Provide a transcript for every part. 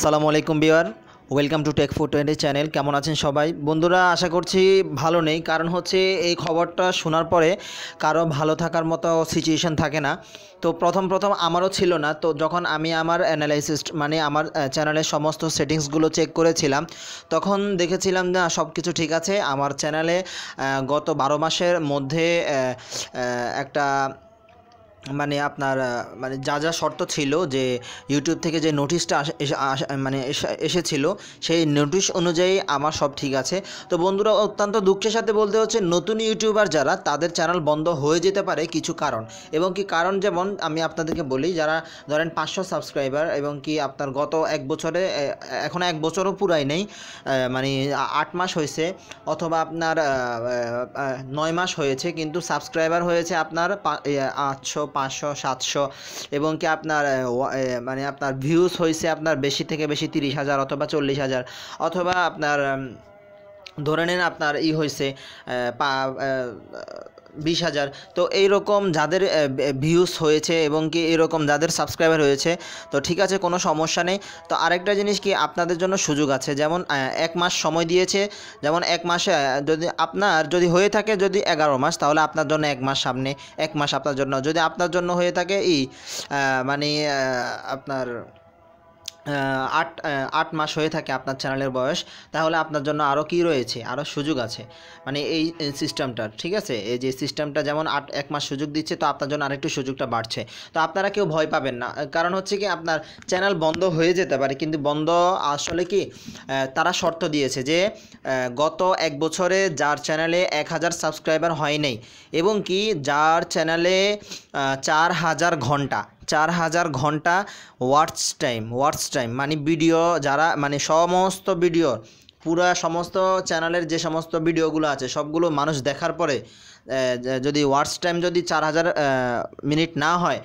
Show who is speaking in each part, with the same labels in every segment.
Speaker 1: সালামু আলাইকুম viewer welcome to Tech four twenty channel, কেমন আছেন সবাই? বন্ধুরা, আশা করছি ভালো নেই, কারণ হচ্ছে এই খবরটা শোনার পরে কারও ভালো থাকার মতো সিচুয়েশন থাকে না। তো প্রথম প্রথম আমারও ছিল না, তো যখন আমি আমার অ্যানালাইসিস মানে আমার চ্যানেলের সমস্ত সেটিংসগুলো চেক করেছিলাম, তখন দেখেছিলাম যে সব কিছু ঠিক আছে। আমার চ্যানেলে গত বারো মাসের মধ্যে একটা মানে আপনার মানে যা যা শর্ত ছিল যে ইউটিউব থেকে যে নোটিশটা মানে এসে- এসেছিল, সেই নোটিশ অনুযায়ী আমার সব ঠিক আছে। তো বন্ধুরা, অত্যন্ত দুঃখের সাথে বলতে হচ্ছে, নতুন ইউটিউবার যারা, তাদের চ্যানেল বন্ধ হয়ে যেতে পারে কিছু কারণ। এবং কি কারণ যেমন আমি আপনাদেরকে বলি, যারা ধরেন পাঁচশো সাবস্ক্রাইবার এবং কি আপনার গত এক বছরে এখন এক বছরও পুরাই নেই মানে আট মাস হয়েছে, অথবা আপনার নয় মাস হয়েছে, কিন্তু সাবস্ক্রাইবার হয়েছে আপনার আটশো পাঁচশো, সাতশো এবং কি আপনার মানে আপনার ভিউজ হয়েছে আপনার বেশি থেকে বেশি তিরিশ হাজার অথবা চল্লিশ হাজার অথবা আপনার ধরে নিন আপনার ই হয়েছে বিশ হাজার। তো এইরকম যাদের ভিউস হয়েছে এবং কি এরকম যাদের সাবস্ক্রাইবার হয়েছে, তো ঠিক আছে, কোনো সমস্যা নেই। তো আরেকটা জিনিস কি, আপনাদের জন্য সুযোগ আছে। যেমন এক মাস সময় দিয়েছে। যেমন, এক মাসে যদি আপনার যদি হয়ে থাকে যদি এগারো মাস, তাহলে আপনার জন্য এক মাস সামনে, এক মাস আপনার জন্য। যদি আপনার জন্য হয়ে থাকে ই মানে আপনার আট আট মাস হয়ে থাকে আপনার চ্যানেলের বয়স, তাহলে আপনার জন্য আরও কি রয়েছে? আরও সুযোগ আছে। মানে এই সিস্টেমটার ঠিক আছে? এই যে সিস্টেমটা যেমন আট, এক মাস সুযোগ দিচ্ছে, তো আপনার জন্য আরেকটু সুযোগটা বাড়ছে। তো আপনারা কেউ ভয় পাবেন না। কারণ হচ্ছে কি, আপনার চ্যানেল বন্ধ হয়ে যেতে পারে, কিন্তু বন্ধ আসলে কি তারা শর্ত দিয়েছে যে গত এক বছরে যার চ্যানেলে এক হাজার সাবস্ক্রাইবার হয় নাই, এবং কি, যার চ্যানেলে চার হাজার ঘণ্টা চার হাজার ঘণ্টা ওয়াটস টাইম ওয়াটস টাইম মানে ভিডিও যারা মানে সমস্ত ভিডিও পুরা সমস্ত চ্যানেলের যে সমস্ত ভিডিওগুলো আছে, সবগুলো মানুষ দেখার পরে যদি ওয়াটস টাইম যদি চার হাজার মিনিট না হয়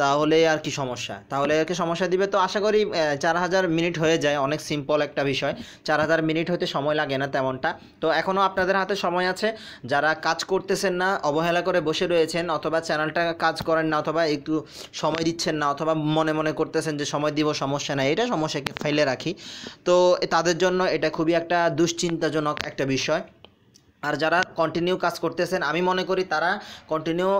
Speaker 1: তাহলে আর কি সমস্যা। তাহলে আর কি সমস্যা দিবে তো আশা করি চার হাজার মিনিট হয়ে যায়, অনেক সিম্পল একটা বিষয়। চার হাজার মিনিট হতে সময় লাগে না তেমনটা। তো এখনও আপনাদের হাতে সময় আছে, যারা কাজ করতেছেন না, অবহেলা করে বসে রয়েছেন, অথবা চ্যানেলটা কাজ করেন না, অথবা একটু সময় দিচ্ছেন না, অথবা মনে মনে করতেছেন যে সময় দিব, সমস্যা নাই, এটা সমস্যাকে ফেলে রাখি। তো তাদের জন্য এটা খুবই একটা দুশ্চিন্তাজনক একটা বিষয়। আর যারা কন্টিনিউ কাজ করতেছেন, আমি মনে করি তারা কন্টিনিউ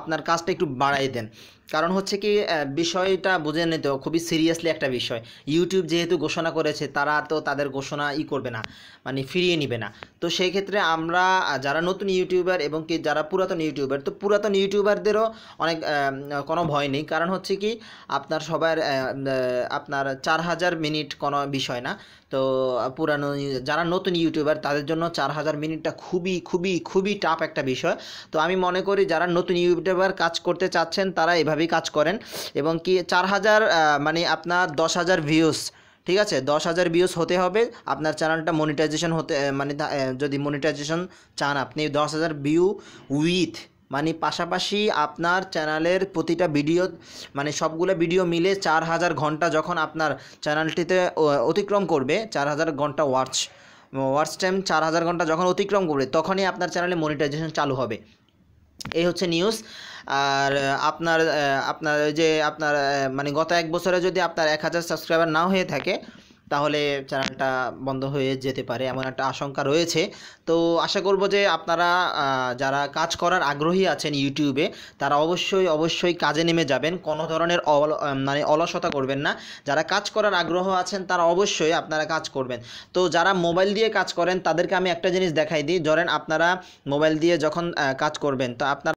Speaker 1: আপনার কাজটা একটু বাড়াই দেন। কারণ হচ্ছে কি বিষয়টা বুঝে নিতে খুবই সিরিয়াসলি একটা বিষয়। ইউটিউব যেহেতু ঘোষণা করেছে, তারা তো তাদের ঘোষণা ই করবে না মানে ফিরিয়ে নিবে না। তো সেই ক্ষেত্রে আমরা যারা নতুন ইউটিউবার এবং কি যারা পুরাতন ইউটিউবার, তো পুরাতন ইউটিউবারদেরও অনেক কোনো ভয় নেই। কারণ হচ্ছে কি, আপনার সবার আপনার চার হাজার মিনিট কোনো বিষয় না। তো পুরানো যারা নতুন ইউটিউবার, তাদের জন্য চার হাজার মিনিটটা খুবই খুবই খুবই টাফ একটা বিষয়। তো আমি মনে করি, যারা নতুন ইউটিউবার কাজ করতে চাচ্ছেন, তারা এভাবেই কাজ করেন। এবং কি, চার হাজার মানে আপনার দশ হাজার ভিউস ঠিক আছে, দশ হাজার ভিউস হতে হবে। আপনার চ্যানেলটা মনিটাইজেশন হতে মানে যদি মনিটাইজেশন চান আপনি দশ হাজার ভিউ উইথ মানে পাশাপাশি আপনার চ্যানেলের প্রতিটা ভিডিও মানে সবগুলো ভিডিও মিলে চার হাজার ঘণ্টা যখন আপনার চ্যানেলটিতে অতিক্রম করবে, চার হাজার ঘণ্টা ওয়াচ ওয়াচ টাইম চার হাজার ঘণ্টা যখন অতিক্রম করবে, তখনই আপনার চ্যানেলে মনিটাইজেশন চালু হবে। এই হচ্ছে নিউজ আর আপনার আপনার যে আপনার মানে গত এক বছরে যদি আপনার এক হাজার সাবস্ক্রাইবার নাও হয়ে থাকে তাহলে চ্যানেলটা বন্ধ হয়ে যেতে পারে এমন একটা আশঙ্কা রয়েছে। তো আশা করব যে আপনারা যারা কাজ করার আগ্রহী আছেন ইউটিউবে, তারা অবশ্যই অবশ্যই কাজে নেমে যাবেন। কোনো ধরনের মানে অলসতা করবেন না। যারা কাজ করার আগ্রহ আছেন, তারা অবশ্যই আপনারা কাজ করবেন। তো যারা মোবাইল দিয়ে কাজ করেন, তাদেরকে আমি একটা জিনিস দেখাই দিই। ধরেন আপনারা মোবাইল দিয়ে যখন কাজ করবেন, তো আপনারা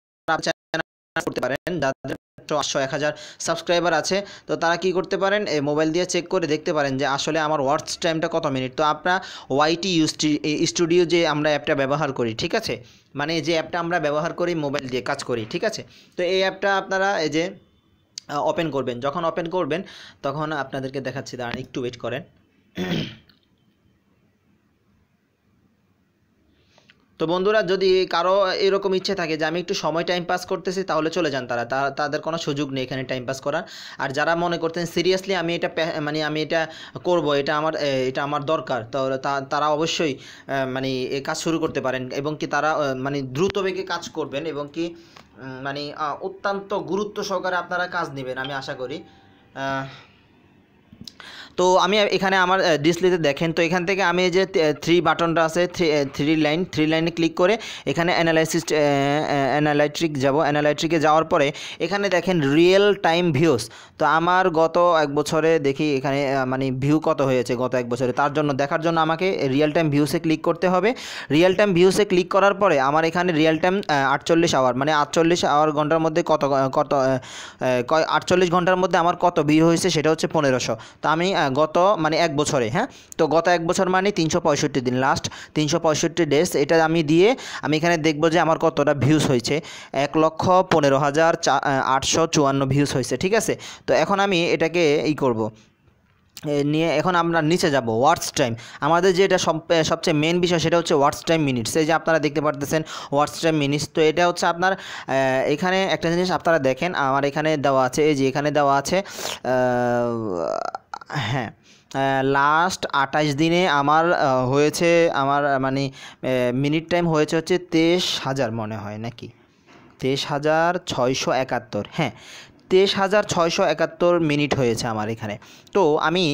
Speaker 1: করতে পারেন। যাদের পাঁচশো এক হাজার সাবস্ক্রাইবার আছে। তো তারা কি করতে পারেন, এই মোবাইল দিয়ে চেক করে দেখতে পারেন যে আসলে আমার ওয়াচ টাইমটা কত মিনিট তো আপনার ওয়াইটি স্টুডিও যে আমরা অ্যাপটা ব্যবহার করি, ঠিক আছে? মানে যে অ্যাপটা আমরা ব্যবহার করি মোবাইল দিয়ে কাজ করি, ঠিক আছে? তো এই অ্যাপটা আপনারা এই যে ওপেন করবেন। যখন ওপেন করবেন, তখন আপনাদেরকে দেখাচ্ছি, দাঁড়ান, একটু ওয়েট করেন। তো বন্ধুরা, যদি কারও এরকম ইচ্ছে থাকে যে আমি একটু সময় টাইম পাস করতেছি, তাহলে চলে যান তারা। তাদের কোনো সুযোগ নেই এখানে টাইম পাস করার। আর যারা মনে করতেন সিরিয়াসলি আমি এটা মানে আমি এটা করব, এটা আমার এটা আমার দরকার, তো তারা অবশ্যই মানে এই কাজ শুরু করতে পারেন। এবং কি তারা মানে দ্রুত বেগে কাজ করবেন এবং কি মানে অত্যন্ত গুরুত্ব সহকারে আপনারা কাজ নেবেন, আমি আশা করি। তো আমি এখানে আমার ডিসপ্লেতে দেখেন। তো এখান থেকে আমি যে থ্রি বাটনটা আছে থ্রি লাইন থ্রি লাইনে ক্লিক করে এখানে অ্যানালাইসিস অ্যানালাইট্রিক যাব। অ্যানালাইট্রিকে যাওয়ার পরে এখানে দেখেন রিয়েল টাইম ভিউস তো আমার গত এক বছরে দেখি এখানে মানে ভিউ কত হয়েছে গত এক বছরে। তার জন্য, দেখার জন্য আমাকে রিয়েল টাইম ভিউসে ক্লিক করতে হবে। রিয়েল টাইম ভিউসে ক্লিক করার পরে আমার এখানে রিয়েল টাইম আটচল্লিশ আওয়ার মানে আটচল্লিশ আওয়ার ঘণ্টার মধ্যে কত কত আটচল্লিশ ঘণ্টার মধ্যে আমার কত ভিউ হয়েছে সেটা হচ্ছে পনেরোশো। তো আমি আহ, গত মানে এক বছরে হ্যাঁ? তো গত এক বছর মানে তিনশো পঁয়ষট্টি দিন লাস্ট তিনশো পঁয়ষট্টি ডেজ এটা আমি দিয়ে আমি এখানে দেখব যে আমার কতটা ভিউস হয়েছে। এক লক্ষ পনেরো হাজার চা আটশো চুয়ান্ন ভিউস হয়েছে ঠিক আছে? তো এখন আমি এটাকে ই করব। নিয়ে এখন আমরা নিচে যাব ওয়াটস টাইম আমাদের যেটা সব সবচেয়ে মেন বিষয় সেটা হচ্ছে ওয়াটস টাইম মিনিটস এই যে আপনারা দেখতে পারতেছেন ওয়াটস টাইম মিনিটস তো এটা হচ্ছে আপনার এখানে একটা জিনিস আপনারা দেখেন আমার এখানে দেওয়া আছে এই যে এখানে দেওয়া আছে হ্যাঁ লাস্ট আঠাশ দিনে আমার হয়েছে আমার মানে মিনিট টাইম হয়েছে হচ্ছে তেইশ হাজার মনে হয় নাকি? তেইশ হাজার ছয়শো একাত্তর হ্যাঁ তেইশ হাজার ছয়শো একাত্তর মিনিট হয়েছে আমার এখানে। তো আমি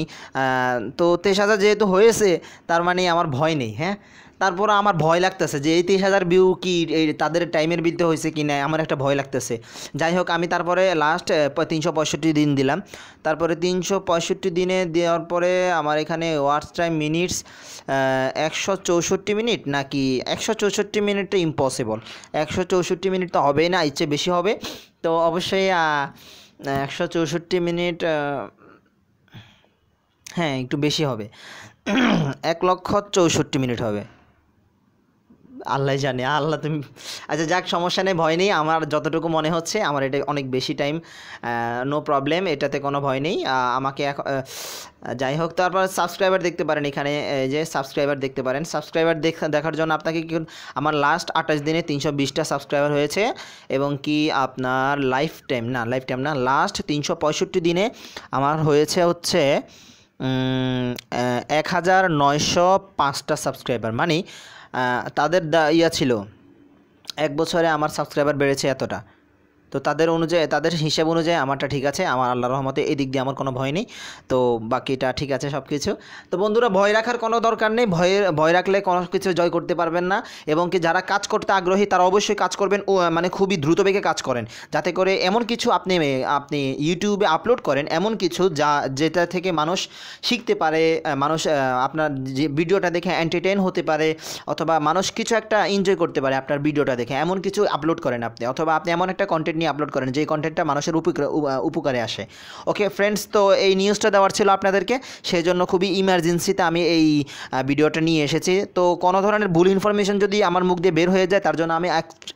Speaker 1: তো তেইশ হাজার যেহেতু হয়েছে, তার মানে আমার ভয় নেই হ্যাঁ? তারপর আমার ভয় লাগতেছে যে এই তিরিশ হাজার ভিউ কি, এই তাদের টাইমের বিরুদ্ধে হয়েছে কি না আমার একটা ভয় লাগতেছে। যাই হোক, আমি তারপরে লাস্ট তিনশো পঁয়ষট্টি দিন দিলাম। তারপরে তিনশো পঁয়ষট্টি দিনে দেওয়ার পরে আমার এখানে ওয়াটস টাইম মিনিটস একশো চৌষট্টি মিনিট নাকি একশো চৌষট্টি মিনিটটা ইম্পসিবল একশো চৌষট্টি মিনিট তো হবেই না, ইচ্ছে বেশি হবে। তো অবশ্যই একশো চৌষট্টি মিনিট হ্যাঁ একটু বেশি হবে। এক লক্ষ চৌষট্টি মিনিট হবে। আল্লাহ জানে, আল্লাহ তুমি আচ্ছা যাক, সমস্যা নেই, ভয় নেই, আমার যতটুকু মনে হচ্ছে, আমার এটা অনেক বেশি টাইম নো প্রবলেম এটাতে কোনো ভয় নেই আমাকে যাই হোক, তারপর সাবস্ক্রাইবার দেখতে পারেন এখানে যে সাবস্ক্রাইবার দেখতে পারেন সাবস্ক্রাইবার দেখার জন্য আপনাকে কি, আমার লাস্ট আঠাশ দিনে তিনশো বিশটা সাবস্ক্রাইবার হয়েছে, এবং কি আপনার লাইফ টাইম না লাইফ টাইম না লাস্ট তিনশো পঁয়ষট্টি দিনে আমার হয়েছে হচ্ছে এক হাজার নয়শো পাঁচটা সাবস্ক্রাইবার মানে তাদের ইয়া ছিল। এক বছরে আমার সাবস্ক্রাইবার বেড়েছে এতটা। তো তাদের অনুযায়ী, তাদের হিসাব অনুযায়ী আমারটা ঠিক আছে, আমার আল্লাহর রহমতে এই দিক দিয়ে আমার কোনো ভয় নেই। তো বাকিটা ঠিক আছে সব কিছু তো বন্ধুরা, ভয় রাখার কোনো দরকার নেই। ভয়ের ভয় রাখলে কোনো কিছু জয় করতে পারবেন না। এবং কি যারা কাজ করতে আগ্রহী, তারা অবশ্যই কাজ করবেন ও মানে খুবই দ্রুত বেগে কাজ করেন। যাতে করে এমন কিছু আপনি আপনি ইউটিউবে আপলোড করেন, এমন কিছু যা, যেটা থেকে মানুষ শিখতে পারে মানুষ আপনার যে ভিডিওটা দেখে এন্টারটেন হতে পারে, অথবা মানুষ কিছু একটা এনজয় করতে পারে আপনার ভিডিওটা দেখে। এমন কিছু আপলোড করেন আপনি, অথবা আপনি এমন একটা কন্টেন্ট নিয়ে আপলোড করেন যে কন্টেন্টটা মানুষের উপকার- আসে। ওকে ফ্রেন্ডস তো এই নিউজটা দেওয়ার ছিল আপনাদেরকে। সেই জন্য খুবই ইমার্জেন্সিতে আমি এই ভিডিওটা নিয়ে এসেছি। তো কোনো ধরনের ভুল ইনফরমেশন যদি আমার মুখ দিয়ে বের হয়ে যায়, তার জন্য আমি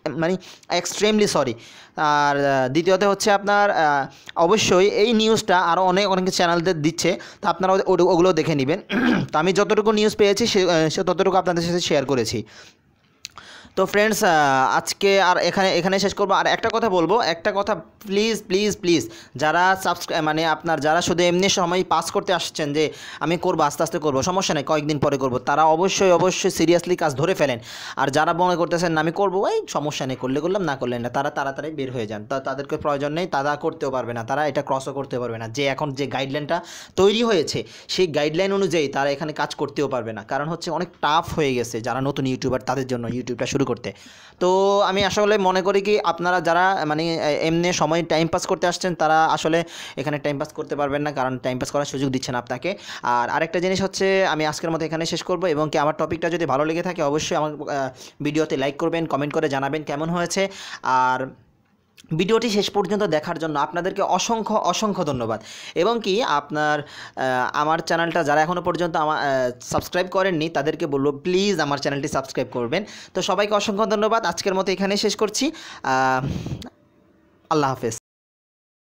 Speaker 1: মানে এক্সট্রিমলি সরি আর দ্বিতীয়ত হচ্ছে আপনার অবশ্যই এই নিউজটা আরও অনেক অনেক চ্যানেলদের দিচ্ছে। তো আপনারা ওগুলো- দেখে নেবেন। তো আমি যতটুকু নিউজ পেয়েছি, সে ততটুকু আপনাদের সাথে শেয়ার করেছি। তো ফ্রেন্ডস আজকে আর এখানে এখানে শেষ করব। আর একটা কথা বলব, একটা কথা প্লিজ প্লিজ প্লিজ যারা সাবস্ক্রাইব মানে আপনার যারা শুধু এমনি সময় পাস করতে আসছেন যে আমি করব, আস্তে আস্তে করব, সমস্যা নেই, কয়েকদিন পরে করব, তারা অবশ্যই অবশ্যই সিরিয়াসলি কাজ ধরে ফেলেন। আর যারা মনে করতেছেন আমি করব, এই সমস্যা নেই, করলে করলাম, না করলেন না, তারা তাড়াতাড়ি বের হয়ে যান। তা, তাদেরকে প্রয়োজন নেই, তারা করতেও পারবে না, তারা এটা ক্রসও করতে পারবে না। যে এখন যে গাইডলাইনটা তৈরি হয়েছে, সেই গাইডলাইন অনুযায়ী তারা এখানে কাজ করতেও পারবে না। কারণ হচ্ছে অনেক টাফ হয়ে গেছে, যারা নতুন ইউটিউবার তাদের জন্য ইউটিউবটা শুরু করতে। তো আমি আসলে মনে করি কি, আপনারা যারা মানে এমনি সময় টাইম পাস করতে আসছেন, তারা আসলে এখানে টাইম পাস করতে পারবেন না, কারণ টাইম পাস করার সুযোগ দিচ্ছেন আপনাকে। আর আরেকটা জিনিস হচ্ছে, আমি আজকের মতো এখানে শেষ করব, এবং কি আমার টপিকটা যদি ভালো লেগে থাকে, অবশ্যই আমার ভিডিওতে লাইক করবেন কমেন্ট করে জানাবেন কেমন হয়েছে। আর ভিডিওটি শেষ পর্যন্ত দেখার জন্য আপনাদেরকে অসংখ্য অসংখ্য ধন্যবাদ। এবং কি আপনার আমার চ্যানেলটা যারা এখনও পর্যন্ত আমার সাবস্ক্রাইব করেননি, তাদেরকে বলব প্লিজ আমার চ্যানেলটি সাবস্ক্রাইব করবেন। তো সবাইকে অসংখ্য ধন্যবাদ। আজকের মতো এখানেই শেষ করছি। আল্লাহ হাফেজ।